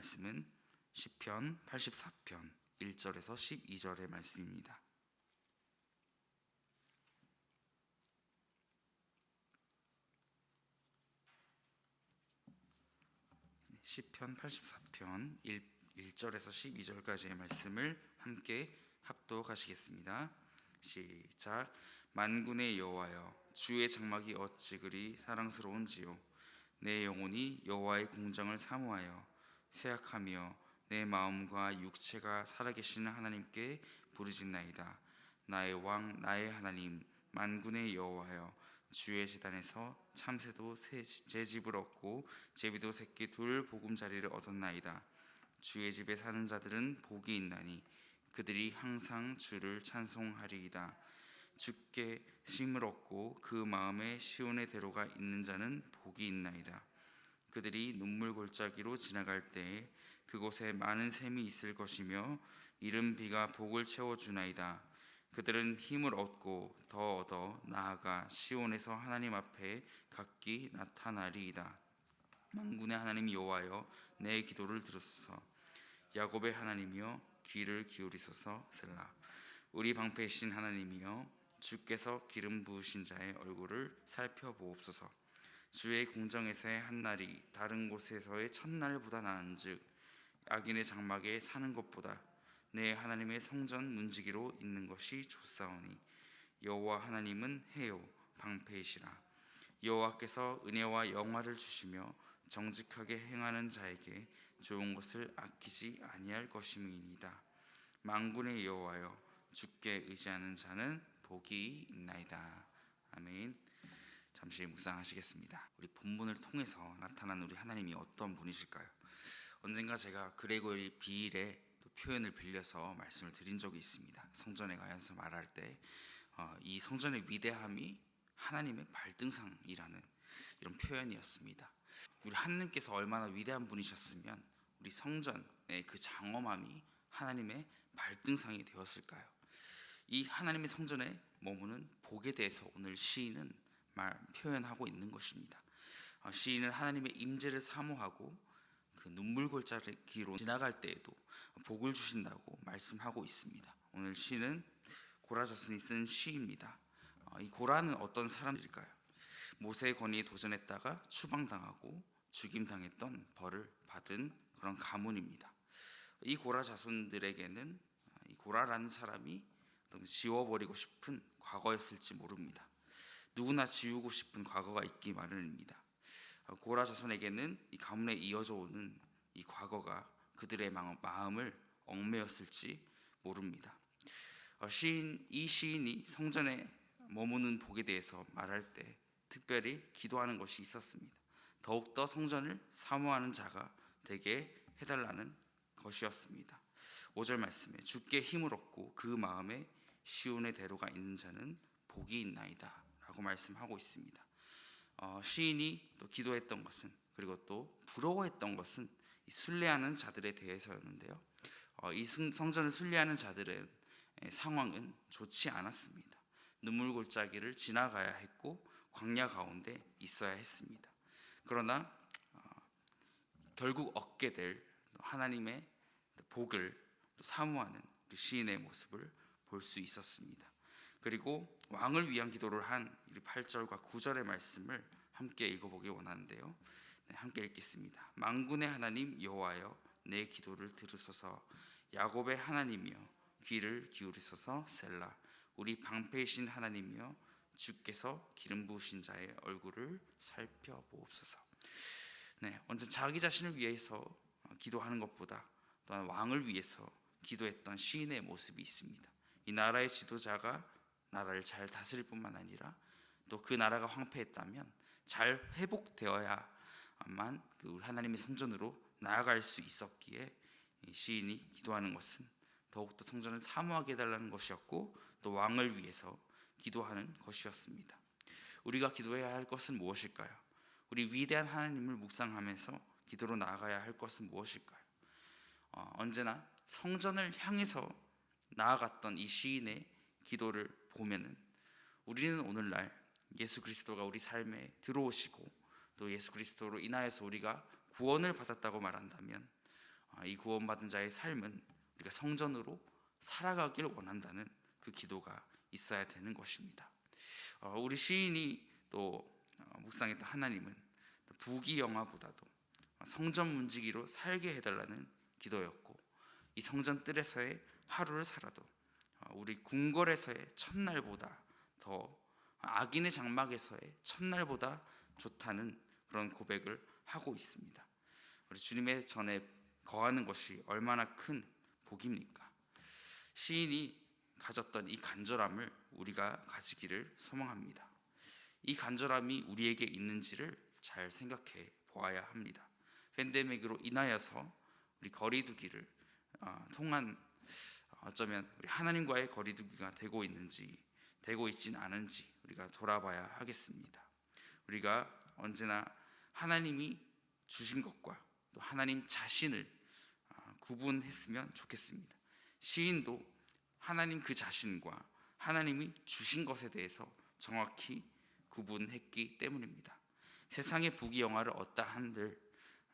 말씀은 시편 84편 1절에서 12절의 말씀입니다. 시편 84편 1, 1절에서 12절까지의 말씀을 함께 합독하시겠습니다. 시작 만군의 여호와여 주의 장막이 어찌 그리 사랑스러운지요 내 영혼이 여호와의 공정을 사모하여 세약하며 내 마음과 육체가 살아계시는 하나님께 부르짖나이다. 나의 왕 나의 하나님 만군의 여호와여 주의 재단에서 참새도 새- 제 집을 얻고 제비도 새끼 둘 보금자리를 얻었나이다. 주의 집에 사는 자들은 복이 있나니 그들이 항상 주를 찬송하리이다. 주께 쉼을 얻고 그 마음에 시온의 대로가 있는 자는 복이 있나이다 그들이 눈물 골짜기로 지나갈 때에 그곳에 많은 샘이 있을 것이며 이른 비가 복을 채워 주나이다. 그들은 힘을 얻고 더 얻어 나아가 시온에서 하나님 앞에 각기 나타나리이다. 만군의 하나님 여호와여 내 기도를 들으소서. 야곱의 하나님이여 귀를 기울이소서 셀라. 우리 방패이신 하나님이여 주께서 기름 부으신 자의 얼굴을 살펴보옵소서 주의 공정에서의 한 날이 다른 곳에서의 첫날보다 나은즉 악인의 장막에 사는 것보다 내 하나님의 성전 문지기로 있는 것이 좋사오니 여호와 하나님은 해요 방패이시라. 여호와께서 은혜와 영화를 주시며 정직하게 행하는 자에게 좋은 것을 아끼지 아니할 것임이니이다. 만군의 여호와여 주께 의지하는 자는 복이 있나이다. 아멘 잠시 묵상하시겠습니다 우리 본문을 통해서 나타난 우리 하나님이 어떤 분이실까요 언젠가 제가 그레고리 비일의 또 표현을 빌려서 말씀을 드린 적이 있습니다. 성전에 가서 말할 때 이 성전의 위대함이 하나님의 발등상이라는 이런 표현이었습니다. 우리 하나님께서 얼마나 위대한 분이셨으면 우리 성전의 그 장엄함이 하나님의 발등상이 되었을까요? 이 하나님의 성전에 머무는 복에 대해서 오늘 시인은 말 표현하고 있는 것입니다. 어, 시인은 하나님의 임재를 사모하고 그 눈물 골짜기로 지나갈 때에도 복을 주신다고 말씀하고 있습니다. 오늘 시는 고라 자손이 쓴 시입니다. 어, 이 고라는 어떤 사람들일까요? 모세의 권위에 도전했다가 추방당하고 죽임당했던 벌을 받은 그런 가문입니다. 이 고라 자손들에게는 이 고라라는 사람이 지워버리고 싶은 과거였을지 모릅니다. 누구나 지우고 싶은 과거가 있기 마련입니다. 고라 자손에게는 이 가문에 이어져 오는 이 과거가 그들의 마- 마음을 얽매였을지 모릅니다. 어, 시인 이 시인이 성전에 머무는 복에 대해서 말할 때 특별히 기도하는 것이 있었습니다. 더욱 더 성전을 사모하는 자가 되게 해달라는 것이었습니다. 5절 말씀에 주께 힘을 얻고 그 마음에 시온의 대로가 있는 자는 복이 있나이다 라고 말씀하고 있습니다. 어, 시인이 또 기도했던 것은 그리고 또 부러워했던 것은 이 순례하는 자들에 대해서였는데요. 어, 이 순- 성전을 순례하는 자들의 에, 상황은 좋지 않았습니다. 눈물 골짜기를 지나가야 했고 광야 가운데 있어야 했습니다. 그러나 어, 결국 얻게 될 하나님의 복을 또 사모하는 우리 시인의 모습을 볼 수 있었습니다. 그리고 왕을 위한 기도를 한 8절과 9절의 말씀을 함께 읽어보기 원하는데요. 네, 함께 읽겠습니다. 만군의 하나님 여호와여 내 기도를 들으소서 야곱의 하나님이여 귀를 기울이소서 셀라 우리 방패이신 하나님이여 주께서 기름 부으신 자의 얼굴을 살펴보옵소서. 네, 언제 자기 자신을 위해서 어, 기도하는 것보다 또한 왕을 위해서 기도했던 시인의 모습이 있습니다. 이 나라의 지도자가 나라를 잘 다스릴 뿐만 아니라 또 그 나라가 황폐했다면 잘 회복되어야만 그 우리 하나님의 성전으로 나아갈 수 있었기에 이 시인이 기도하는 것은 더욱더 성전을 사모하게 해달라는 것이었고 또 왕을 위해서 기도하는 것이었습니다. 우리가 기도해야 할 것은 무엇일까요? 우리 위대한 하나님을 묵상하면서 기도로 나아가야 할 것은 무엇일까요? 어, 언제나 성전을 향해서 나아갔던 이 시인의 기도를 보면은 우리는 오늘날 예수 그리스도가 우리 삶에 들어오시고 또 예수 그리스도로 인하여서 우리가 구원을 받았다고 말한다면 아, 이 구원받은 자의 삶은 우리가 성전으로 살아가길 원한다는 그 기도가 있어야 되는 것입니다. 어, 우리 시인이 또 어, 묵상했던 하나님은 부귀 영화보다도 성전 문지기로 살게 해달라는 기도였고 이 성전 뜰에서의 하루를 살아도 어, 우리 궁궐에서의 첫날보다 더 악인의 장막에서의 첫날보다 좋다는 그런 고백을 하고 있습니다. 우리 주님의 전에 거하는 것이 얼마나 큰 복입니까? 시인이 가졌던 이 간절함을 우리가 가지기를 소망합니다. 이 간절함이 우리에게 있는지를 잘 생각해 보아야 합니다. 팬데믹으로 인하여서 우리 거리두기를 어, 통한 어쩌면 우리 하나님과의 거리두기가 되고 있는지 되고 있진 않은지 우리가 돌아봐야 하겠습니다. 우리가 언제나 하나님이 주신 것과 또 하나님 자신을 아, 구분했으면 좋겠습니다. 시인도 하나님 그 자신과 하나님이 주신 것에 대해서 정확히 구분했기 때문입니다. 세상의 부귀영화를 얻다 한들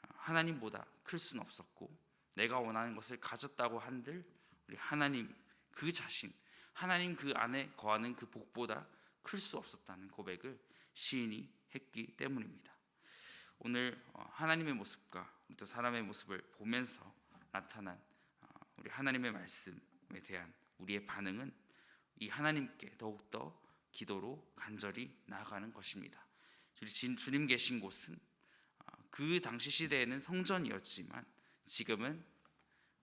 아, 하나님보다 클 수는 없었고 내가 원하는 것을 가졌다고 한들 우리 하나님 그 자신 하나님 그 안에 거하는 그 복보다 클 수 없었다는 고백을 시인이 했기 때문입니다. 오늘 어, 하나님의 모습과 또 사람의 모습을 보면서 나타난 어, 우리 하나님의 말씀에 대한 우리의 반응은 이 하나님께 더욱더 기도로 간절히 나아가는 것입니다. 주님 계신 곳은 어, 그 당시 시대에는 성전이었지만 지금은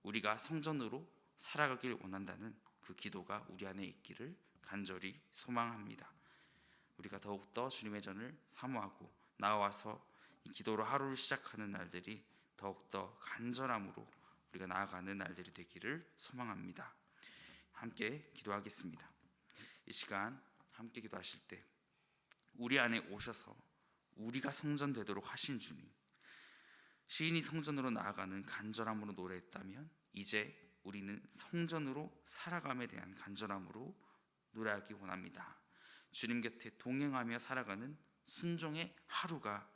우리가 성전으로 살아가길 원한다는 그 기도가 우리 안에 있기를 간절히 소망합니다. 우리가 더욱더 주님의 전을 사모하고 나와서 이 기도로 하루를 시작하는 날들이 더욱더 간절함으로 우리가 나아가는 날들이 되기를 소망합니다. 함께 기도하겠습니다. 이 시간 함께 기도하실 때 우리 안에 오셔서 우리가 성전 되도록 하신 주님 시인이 성전으로 나아가는 간절함으로 노래했다면 이제 우리는 성전으로 살아감에 대한 간절함으로 노래하기 원합니다. 주님 곁에 동행하며 살아가는 순종의 하루가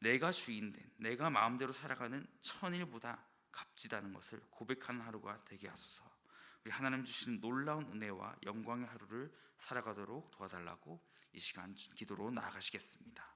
내가 주인된 내가 마음대로 살아가는 천일보다 값지다는 것을 고백하는 하루가 되게 하소서. 우리 하나님 주신 놀라운 은혜와 영광의 하루를 살아가도록 도와달라고 이 시간 기도로 나아가시겠습니다.